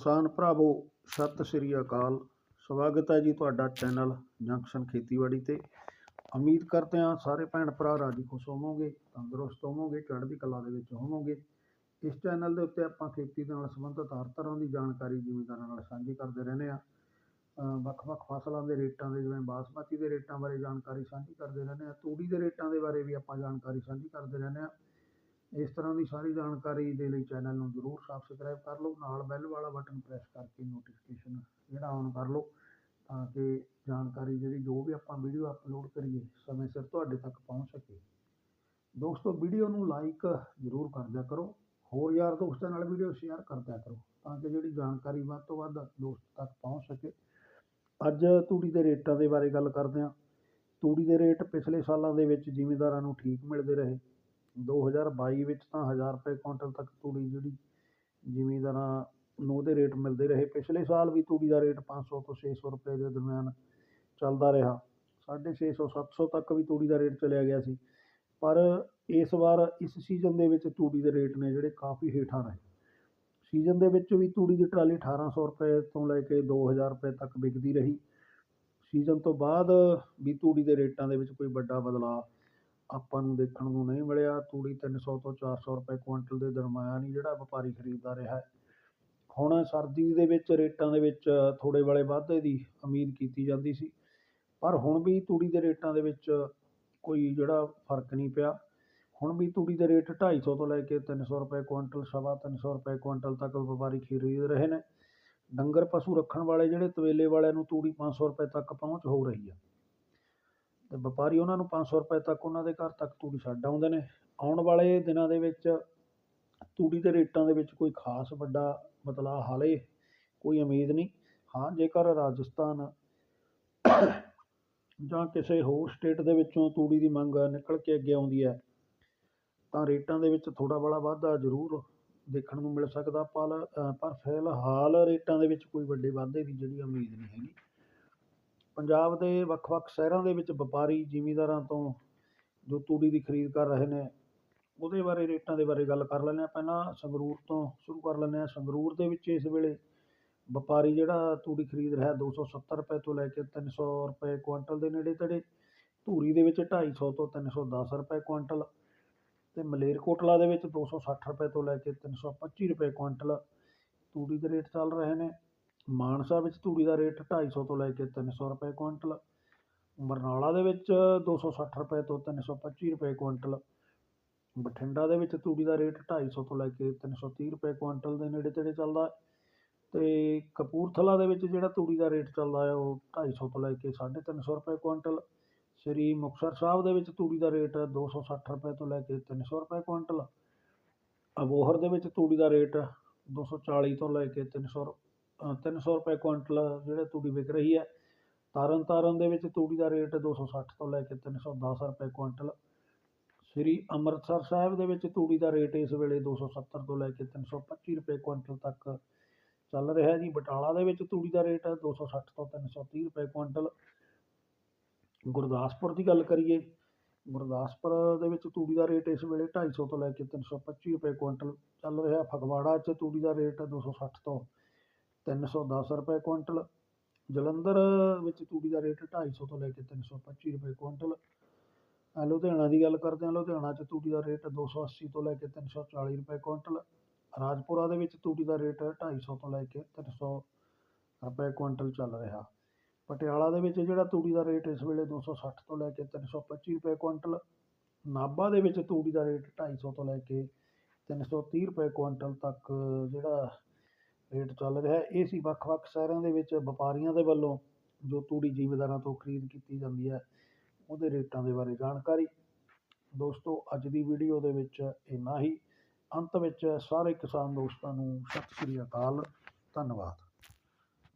ਕਿਸਾਨ ਭਰਾਵੋ, ਸਤਿ ਸ੍ਰੀ ਅਕਾਲ। ਸਵਾਗਤ ਹੈ ਜੀ ਤੁਹਾਡਾ ਚੈਨਲ ਜੰਕਸ਼ਨ ਖੇਤੀਬਾੜੀ ਤੇ। ਉਮੀਦ ਕਰਦੇ ਹਾਂ ਸਾਰੇ ਭੈਣ ਭਰਾ ਰਾਜੀ ਖੁਸ਼ ਹੋਵੋਗੇ, ਤੰਦਰੁਸਤ ਹੋਵੋਗੇ, ਚੜ੍ਹਦੀ ਕਲਾ ਦੇ ਵਿੱਚ ਹੋਵੋਗੇ। ਇਸ ਚੈਨਲ ਦੇ ਉੱਤੇ ਆਪਾਂ ਖੇਤੀ ਦੇ ਨਾਲ ਸੰਬੰਧਿਤ ਹਰ ਤਰ੍ਹਾਂ ਦੀ ਜਾਣਕਾਰੀ, ਜ਼ਿਮੀਂਦਾਰਾਂ ਨਾਲ ਸਾਂਝੀ ਕਰਦੇ ਰਹਿੰਦੇ ਹਾਂ। ਵੱਖ-ਵੱਖ ਫਸਲਾਂ ਦੇ ਰੇਟਾਂ ਦੇ, ਜਿਵੇਂ ਬਾਸਮਤੀ ਦੇ ਰੇਟਾਂ ਬਾਰੇ ਜਾਣਕਾਰੀ ਸਾਂਝੀ ਕਰਦੇ ਰਹਿੰਦੇ ਹਾਂ, ਤੂੜੀ ਦੇ ਰੇਟਾਂ ਦੇ ਬਾਰੇ ਵੀ ਆਪਾਂ ਜਾਣਕਾਰੀ ਸਾਂਝੀ ਕਰਦੇ ਰਹਿੰਦੇ ਹਾਂ। ਇਸ ਤਰ੍ਹਾਂ ਦੀ ਸਾਰੀ ਜਾਣਕਾਰੀ ਦੇ ਲਈ ਚੈਨਲ ਨੂੰ ਜ਼ਰੂਰ ਸਬਸਕ੍ਰਾਈਬ ਕਰ ਲਓ, ਨਾਲ ਬੈਲ ਵਾਲਾ ਬਟਨ ਪ੍ਰੈਸ ਕਰਕੇ ਨੋਟੀਫਿਕੇਸ਼ਨ ਜਿਹੜਾ ਔਨ ਕਰ ਲਓ ਤਾਂ ਕਿ ਜਾਣਕਾਰੀ ਜਿਹੜੀ ਜੋ ਵੀ ਆਪਾਂ ਵੀਡੀਓ ਅਪਲੋਡ ਕਰੀਏ, ਸਮੇਂ ਸਿਰ ਤੁਹਾਡੇ ਤੱਕ ਪਹੁੰਚ ਸਕੇ। ਦੋਸਤੋ ਵੀਡੀਓ ਨੂੰ ਲਾਈਕ ਜ਼ਰੂਰ ਕਰ ਦਿਆ ਕਰੋ, ਹੋਰ ਯਾਰ ਦੋਸਤਾਂ ਨਾਲ ਵੀਡੀਓ ਸ਼ੇਅਰ ਕਰ ਦਿਆ ਕਰੋ ਤਾਂ ਕਿ ਜਿਹੜੀ ਜਾਣਕਾਰੀ ਵੱਧ ਤੋਂ ਵੱਧ ਦੋਸਤ ਤੱਕ ਪਹੁੰਚ ਸਕੇ। ਅੱਜ ਤੂੜੀ ਦੇ ਰੇਟਾਂ ਦੇ ਬਾਰੇ ਗੱਲ ਕਰਦੇ ਹਾਂ। ਤੂੜੀ ਦੇ ਰੇਟ ਪਿਛਲੇ ਸਾਲਾਂ ਦੇ ਵਿੱਚ ਜ਼ਿਮੀਂਦਾਰਾਂ ਨੂੰ ਠੀਕ ਮਿਲਦੇ ਰਹੇ। 2022 ਵਿੱਚ ਤਾਂ ਹਜ਼ਾਰ ਰੁਪਏ ਕੁਇੰਟਲ ਤੱਕ ਤੂੜੀ ਜਿਹੜੀ ਜ਼ਿਮੀਂਦਾਰਾਂ ਨੂੰ ਉਹਦੇ ਰੇਟ ਮਿਲਦੇ ਰਹੇ। ਪਿਛਲੇ ਸਾਲ ਵੀ ਤੂੜੀ ਦਾ ਰੇਟ ਪੰਜ ਸੌ ਤੋਂ ਛੇ ਸੌ ਰੁਪਏ ਦੇ ਦਰਮਿਆਨ ਚੱਲਦਾ ਰਿਹਾ। 650 700 ਤੱਕ ਵੀ ਤੂੜੀ ਦਾ ਰੇਟ ਚਲਿਆ ਗਿਆ ਸੀ। ਪਰ ਇਸ ਵਾਰ ਇਸ ਸੀਜ਼ਨ ਦੇ ਵਿੱਚ ਤੂੜੀ ਦੇ ਰੇਟ ਨੇ ਜਿਹੜੇ ਕਾਫੀ ਹੇਠਾਂ ਰਹੇ। ਸੀਜ਼ਨ ਦੇ ਵਿੱਚ ਵੀ ਤੂੜੀ ਦੀ ਟਰਾਲੀ 1800 ਰੁਪਏ ਤੋਂ ਲੈ ਕੇ 2000 ਰੁਪਏ ਤੱਕ ਵਿਕਦੀ ਰਹੀ। ਸੀਜ਼ਨ ਤੋਂ ਬਾਅਦ ਵੀ ਤੂੜੀ ਦੇ ਰੇਟਾਂ ਦੇ ਵਿੱਚ ਕੋਈ ਵੱਡਾ ਬਦਲਾਅ ਆਪਾਂ ਨੂੰ ਦੇਖਣ ਨੂੰ ਨਹੀਂ ਮਿਲਿਆ। ਤੂੜੀ 300 ਤੋਂ ਚਾਰ ਸੌ ਰੁਪਏ ਕੁਇੰਟਲ ਦੇ ਦਰਮਿਆਨ ਹੀ ਜਿਹੜਾ ਵਪਾਰੀ ਖਰੀਦਦਾ ਰਿਹਾ ਹੈ। ਹੁਣ ਸਰਦੀ ਦੇ ਵਿੱਚ, ਰੇਟਾਂ ਦੇ ਵਿੱਚ ਥੋੜ੍ਹੇ ਵਾਲੇ ਵਾਧੇ ਦੀ ਉਮੀਦ ਕੀਤੀ ਜਾਂਦੀ ਸੀ। ਪਰ ਹੁਣ ਵੀ ਤੂੜੀ ਦੇ ਰੇਟਾਂ ਦੇ ਵਿੱਚ ਕੋਈ ਜਿਹੜਾ ਫ਼ਰਕ ਨਹੀਂ ਪਿਆ। ਹੁਣ ਵੀ ਤੂੜੀ ਦੇ ਰੇਟ ਢਾਈ ਸੌ ਤੋਂ ਲੈ ਕੇ 300 ਰੁਪਏ ਕੁਇੰਟਲ, ਸਵਾ 300 ਰੁਪਏ ਕੁਇੰਟਲ ਤੱਕ ਵਪਾਰੀ ਖਰੀਦ ਰਹੇ ਨੇ। ਡੰਗਰ ਪਸ਼ੂ ਰੱਖਣ ਵਾਲੇ ਜਿਹੜੇ ਤਵੇਲੇ ਵਾਲਿਆਂ ਨੂੰ ਤੂੜੀ ਪੰਜ ਸੌ ਰੁਪਏ ਤੱਕ ਪਹੁੰਚ ਹੋ ਰਹੀ ਹੈ। ਅਤੇ ਵਪਾਰੀ ਉਹਨਾਂ ਨੂੰ ਪੰਜ ਸੌ ਰੁਪਏ ਤੱਕ ਉਹਨਾਂ ਦੇ ਘਰ ਤੱਕ ਤੂੜੀ ਛੱਡ ਆਉਂਦੇ ਨੇ। ਆਉਣ ਵਾਲੇ ਦਿਨਾਂ ਦੇ ਵਿੱਚ ਤੂੜੀ ਦੇ ਰੇਟਾਂ ਦੇ ਵਿੱਚ ਕੋਈ ਖਾਸ ਵੱਡਾ ਬਦਲਾਅ ਹਾਲੇ ਕੋਈ ਉਮੀਦ ਨਹੀਂ। ਹਾਂ, ਜੇਕਰ ਰਾਜਸਥਾਨ ਜਾਂ ਕਿਸੇ ਹੋਰ ਸਟੇਟ ਦੇ ਵਿੱਚੋਂ ਤੂੜੀ ਦੀ ਮੰਗ ਨਿਕਲ ਕੇ ਅੱਗੇ ਆਉਂਦੀ ਹੈ, ਤਾਂ ਰੇਟਾਂ ਦੇ ਵਿੱਚ ਥੋੜਾ ਬੜਾ ਵਾਧਾ ਜ਼ਰੂਰ ਦੇਖਣ ਨੂੰ ਮਿਲ ਸਕਦਾ। ਪਰ ਪਰ ਫਿਲਹਾਲ ਰੇਟਾਂ ਦੇ ਵਿੱਚ ਕੋਈ ਵੱਡੇ ਵਾਧੇ ਦੀ ਜਿਹੜੀ ਉਮੀਦ ਨਹੀਂ ਹੈਗੀ। ਪੰਜਾਬ ਦੇ ਵੱਖ-ਵੱਖ ਸ਼ਹਿਰਾਂ ਦੇ ਵਿੱਚ ਵਪਾਰੀ, ਜ਼ਿਮੀਂਦਾਰਾਂ ਤੋਂ ਜੋ ਤੂੜੀ ਦੀ ਖਰੀਦ ਕਰ ਰਹੇ ਨੇ, ਉਹਦੇ ਬਾਰੇ ਰੇਟਾਂ ਦੇ ਬਾਰੇ ਗੱਲ ਕਰ ਲੈਂਦੇ ਹਾਂ। ਪਹਿਲਾਂ ਸੰਗਰੂਰ ਤੋਂ ਸ਼ੁਰੂ ਕਰ ਲੈਂਦੇ ਹਾਂ। ਸੰਗਰੂਰ ਦੇ ਵਿੱਚ ਇਸ ਵੇਲੇ ਵਪਾਰੀ ਜਿਹੜਾ ਤੂੜੀ ਖਰੀਦ ਰਿਹਾ 270 ਰੁਪਏ ਤੋਂ ਲੈ ਕੇ 300 ਰੁਪਏ ਕੁਇੰਟਲ ਦੇ ਨੇੜੇ ਤੇੜੇ। ਧੂਰੀ ਦੇ ਵਿੱਚ ਢਾਈ ਸੌ ਤੋਂ 310 ਰੁਪਏ ਕੁਇੰਟਲ ਅਤੇ ਮਲੇਰਕੋਟਲਾ ਦੇ ਵਿੱਚ 260 ਰੁਪਏ ਤੋਂ ਲੈ ਕੇ 325 ਰੁਪਏ ਕੁਇੰਟਲ ਤੂੜੀ ਦੇ ਰੇਟ ਚੱਲ ਰਹੇ ਨੇ। ਮਾਨਸਾ ਵਿੱਚ ਤੂੜੀ ਦਾ ਰੇਟ 250 ਤੋਂ ਲੈ ਕੇ 300 ਰੁਪਏ ਕੁਇੰਟਲ ਬਰਨਾਲਾ ਦੇ ਵਿੱਚ 260 ਰੁਪਏ ਤੋਂ 325 ਰੁਪਏ ਕੁਇੰਟਲ ਬਠਿੰਡਾ ਦੇ ਵਿੱਚ ਤੂੜੀ ਦਾ ਰੇਟ 250 ਤੋਂ ਲੈ ਕੇ 330 ਰੁਪਏ ਕੁਇੰਟਲ ਦੇ ਨੇੜੇ ਤੇੜੇ ਚੱਲਦਾ ਹੈ। ਤੇ ਕਪੂਰਥਲਾ ਦੇ ਵਿੱਚ ਜਿਹੜਾ ਤੂੜੀ ਦਾ ਰੇਟ ਚੱਲਦਾ ਹੈ ਉਹ 250 ਤੋਂ ਲੈ ਕੇ 350 ਰੁਪਏ ਕੁਇੰਟਲ ਸ੍ਰੀ ਮੁਕਤਸਰ ਸਾਹਿਬ ਦੇ ਵਿੱਚ ਤੂੜੀ ਦਾ ਰੇਟ 260 ਰੁਪਏ ਤੋਂ ਲੈ ਕੇ 300 ਰੁਪਏ ਕੁਇੰਟਲ ਅਬੋਹਰ ਦੇ ਵਿੱਚ ਤੂੜੀ ਦਾ ਰੇਟ 240 ਤੋਂ ਲੈ ਕੇ 300 ਅ, 300 ਰੁਪਏ ਕੁਇੰਟਲ ਜਿਹੜੇ ਤੂੜੀ ਵਿਕ ਰਹੀ ਹੈ। ਤਰਨ ਤਾਰਨ ਦੇ ਵਿੱਚ ਤੂੜੀ ਦਾ ਰੇਟ 260 ਤੋਂ ਲੈ ਕੇ 310 ਰੁਪਏ ਕੁਇੰਟਲ। ਸ੍ਰੀ ਅੰਮ੍ਰਿਤਸਰ ਸਾਹਿਬ ਦੇ ਵਿੱਚ ਤੂੜੀ ਦਾ ਰੇਟ ਇਸ ਵੇਲੇ 270 ਤੋਂ ਲੈ ਕੇ 325 ਰੁਪਏ ਕੁਇੰਟਲ ਤੱਕ ਚੱਲ ਰਿਹਾ ਜੀ। ਬਟਾਲਾ ਦੇ ਵਿੱਚ ਤੂੜੀ ਦਾ ਰੇਟ 260 ਤੋਂ 330 ਰੁਪਏ ਕੁਇੰਟਲ। ਗੁਰਦਾਸਪੁਰ ਦੀ ਗੱਲ ਕਰੀਏ, ਗੁਰਦਾਸਪੁਰ ਦੇ ਵਿੱਚ ਤੂੜੀ ਦਾ ਰੇਟ ਇਸ ਵੇਲੇ 250 ਤੋਂ ਲੈ ਕੇ 325 ਰੁਪਏ ਕੁਇੰਟਲ ਚੱਲ ਰਿਹਾ। ਫਗਵਾੜਾ 'ਚ ਤੂੜੀ ਦਾ ਰੇਟ 260 ਤੋਂ 310 ਰੁਪਏ ਕੁਇੰਟਲ, ਜਲੰਧਰ ਵਿੱਚ ਤੂੜੀ ਦਾ ਰੇਟ 250 ਤੋਂ ਲੈ ਕੇ 325 ਰੁਪਏ ਕੁਇੰਟਲ। ਲੁਧਿਆਣਾ ਦੀ ਗੱਲ ਕਰਦੇ ਹਾਂ, ਲੁਧਿਆਣਾ 'ਚ ਤੂੜੀ ਦਾ ਰੇਟ 280 ਤੋਂ ਲੈ ਕੇ 340 ਰੁਪਏ ਕੁਇੰਟਲ। ਰਾਜਪੁਰਾ ਦੇ ਵਿੱਚ ਤੂੜੀ ਦਾ ਰੇਟ 250 ਤੋਂ ਲੈ ਕੇ 300 ਰੁਪਏ ਕੁਇੰਟਲ ਚੱਲ ਰਿਹਾ। ਪਟਿਆਲਾ ਦੇ ਵਿੱਚ ਜਿਹੜਾ ਤੂੜੀ ਦਾ ਰੇਟ ਇਸ ਵੇਲੇ 260 ਤੋਂ ਲੈ ਕੇ 325 ਰੁਪਏ ਕੁਇੰਟਲ। ਨਾਭਾ ਦੇ ਵਿੱਚ ਤੂੜੀ ਦਾ ਰੇਟ 250 ਤੋਂ ਲੈ ਕੇ 330 ਰੁਪਏ ਕੁਇੰਟਲ ਤੱਕ ਜਿਹੜਾ ਰੇਟ ਚੱਲ ਰਿਹਾ ਇਹ ਸੀ ਵੱਖ-ਵੱਖ ਸ਼ਹਿਰਾਂ ਦੇ ਵਿੱਚ ਵਪਾਰੀਆਂ ਦੇ ਵੱਲੋਂ ਜੋ ਤੂੜੀ ਜ਼ਿਮੀਂਦਾਰਾਂ ਤੋਂ ਖਰੀਦ ਕੀਤੀ ਜਾਂਦੀ ਹੈ, ਉਹਦੇ ਰੇਟਾਂ ਦੇ ਬਾਰੇ ਜਾਣਕਾਰੀ। ਦੋਸਤੋ, ਅੱਜ ਦੀ ਵੀਡੀਓ ਦੇ ਵਿੱਚ ਇੰਨਾ ਹੀ। ਅੰਤ ਵਿੱਚ ਸਾਰੇ ਕਿਸਾਨ ਦੋਸਤਾਂ ਨੂੰ ਸਤਿ ਸ੍ਰੀ ਅਕਾਲ। ਧੰਨਵਾਦ।